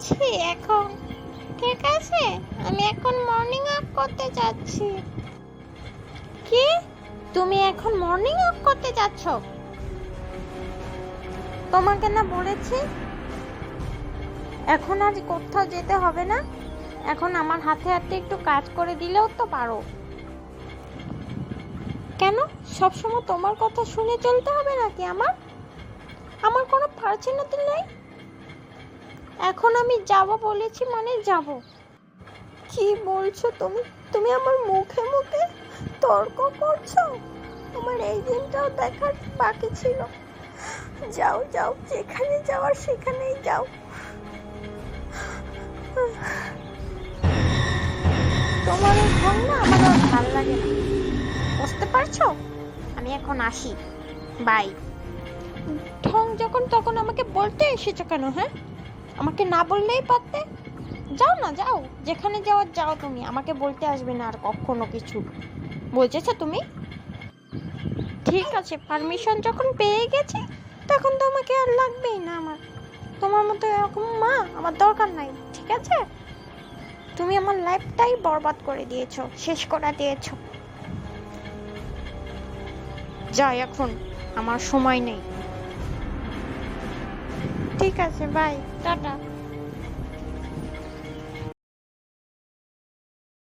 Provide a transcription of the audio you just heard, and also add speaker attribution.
Speaker 1: যাচ্ছি এখন, ঠিক আছে? আমি এখন মর্নিং ওয়াক করতে যাচ্ছি। কি? তুমি এখন মর্নিং ওয়াক করতে যাচ্ছ? তোমাকে না বলেছি, এখন আর কোথাও যেতে হবে না। এখন আমার হাতে হাতে একটু কাজ করে দিলেও তো পারো। কেন? সবসময় তোমার কথা শুনে চলতে হবে নাকি আমার? আমার কোনো পার্সোনালিটি নেই? এখন আমি যাব বলেছি মানে যাব। কি বলছো তুমি? তুমি আমার মুখে মুখে তর্ক করছ? আমার এই দিনটাও দেখার বাকি ছিল। যাও যাও যেখানে যাওয়ার সেখানেই যাও। তোমার এই ঢং না আমার আর ভালো লাগে না। বুঝতে পারছ? আমি এখন আসি। বাই। ঢং যখন তখন আমাকে বলতে এসেছ কেন হ্যাঁ? আমাকে না বললেই পারতে? যাও না, যাও। যেখানে যাওয়ার যাও তুমি। আমাকে বলতে আসবে না আর কখনো কিছু। বুঝেছ তুমি? ঠিক আছে পারমিশন যখন পেয়ে গেছি, তখন তো আমাকে আর লাগবেই না আমার। তোমার মতো এরকম মা আমার দরকার নাই, ঠিক আছে? তুমি আমার লাইফটাই বরবাদ করে দিয়েছ, শেষ করে দিয়েছ। যাই এখন, আমার সময় নেই। ঠিক আছে বাই টাটা।